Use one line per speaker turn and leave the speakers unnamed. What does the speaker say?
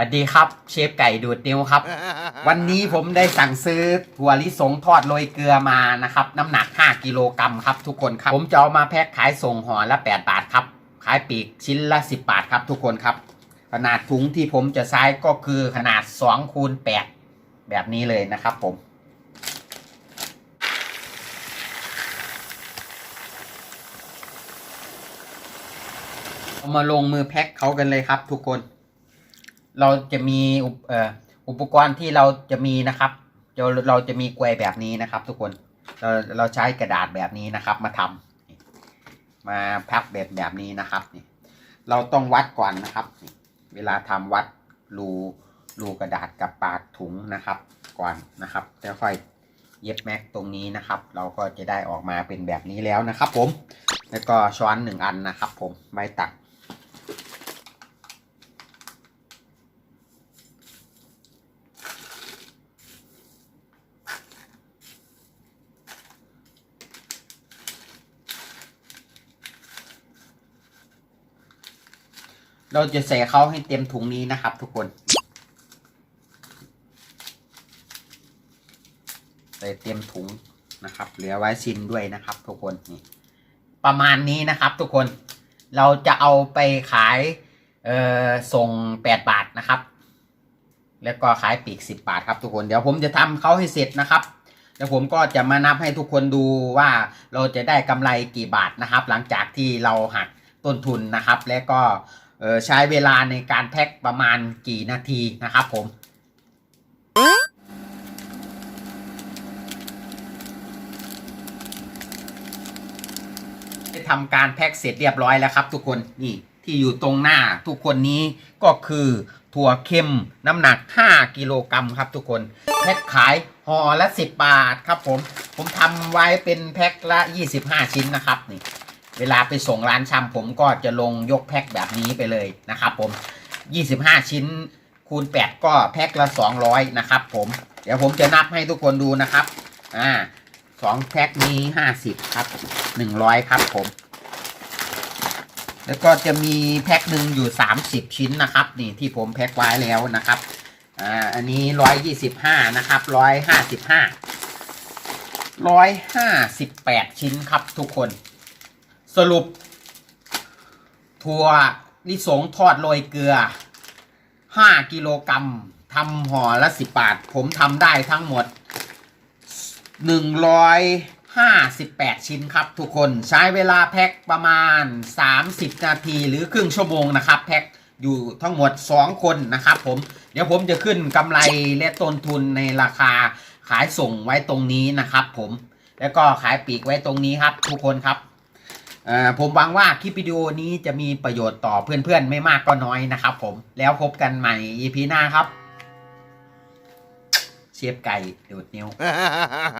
วัสดีครับเชฟไก่ดูดนิ้วครับ วันนี้ผมได้สั่งซื้อถั่วลิสงทอดโรยเกลือมานะครับ น้ำหนัก 5 กิโลกรัมครับทุกคนครับ ผมจะเอามาแพ็คขายส่งห่อละ 8 บาทครับ ขายปีกชิ้นละ 10 บาทครับทุกคนครับ ขนาดถุงที่ผมจะใช้ก็คือขนาด2คูณ8แบบนี้เลยนะครับผมเอามาลงมือแพ็คเขากันเลยครับทุกคน เราจะมีอุปกรณ์ที่เราจะมีนะครับเราเราจะมีกลวยแบบนี้นะครับ ทุกคนเราเราใช้กระดาษแบบนี้นะครับ มาทำมาพ็คแบบแบบนี้นะครับเราต้องวัดก่อนนะครับ เวลาทำวัดรูรูกระดาษกับปากถุงนะครับ ก่อนนะครับแล้วค่อยเย็บแม็กตรงนี้นะครับ เราก็จะได้ออกมาเป็นแบบนี้แล้วนะครับ ผม แล้วก็ช้อนหนึ่งอันนะครับ ผมไว้ตัก เราจะใส่เขาให้เต็มถุงนี้นะครับ ทุกคน ใส่เต็มถุงนะครับ เหลือไว้ซินด้วยนะครับ ทุกคนนี่ประมาณนี้นะครับ ทุกคน เราจะเอาไปขายเอ่อส่งแปดบาทนะครับ แล้วก็ขายปีกสิบบาทครับทุกคน เดี๋ยวผมจะทำเขาให้เสร็จนะครับเดี๋ยวผมก็จะมานับให้ทุกคนดูว่าเราจะได้กำไรกี่บาทนะครับ หลังจากที่เราหักต้นทุนนะครับ และก็ ใช้เวลาในการแพ็คประมาณกี่นาทีนะครับผมได้ทำการแพ็คเสร็จเรียบร้อยแล้วครับ ทุกคนนี่ที่อยู่ตรงหน้าทุกคนนี้ก็คือถั่วเค็มน้ำหนัก 5 กิโลกรัมครับทุกคนแพ็คขายห่อละ 10 บาทครับผม ผมทำไว้เป็นแพ็คละ 25 ชิ้นนะครับนี่ เวลาไปส่งร้านชำผมก็จะลงยกแพ็คแบบนี้ไปเลยนะครับผม 25 ชิ้นคูณ 8 ก็แพ็คละ 200 นะครับผม เดี๋ยวผมจะนับให้ทุกคนดูนะครับ อ่าสองแพ็คนี้ 50 ครับ 100 ครับผม แล้วก็จะมีแพ็คหนึ่งอยู่ 30 ชิ้นนะครับ นี่ที่ผมแพ็คไว้แล้วนะครับ อ่า อันนี้ 125 นะครับ 155 158 ชิ้นครับทุกคน สรุป ถั่วลิสงทอดโรยเกลือ 5 กิโลกรัมทำห่อละ 10 บาท ผมทำได้ทั้งหมด 158 ชิ้นครับทุกคนใช้เวลาแพ็คประมาณ 30 นาทีหรือครึ่งชั่วโมงนะครับแพ็คอยู่ทั้งหมด 2 คนนะครับผมเดี๋ยวผมจะขึ้นกำไรและต้นทุนในราคาขายส่งไว้ตรงนี้นะครับผมแล้วก็ขายปีกไว้ตรงนี้ครับทุกคนครับ ผมหวังว่าคลิปวิดีโอนี้จะมีประโยชน์ต่อเพื่อนๆ ไม่มากก็น้อยนะครับผมแล้วพบกันใหม่ EP หน้าครับ เชฟไก่ดูดนิ้ว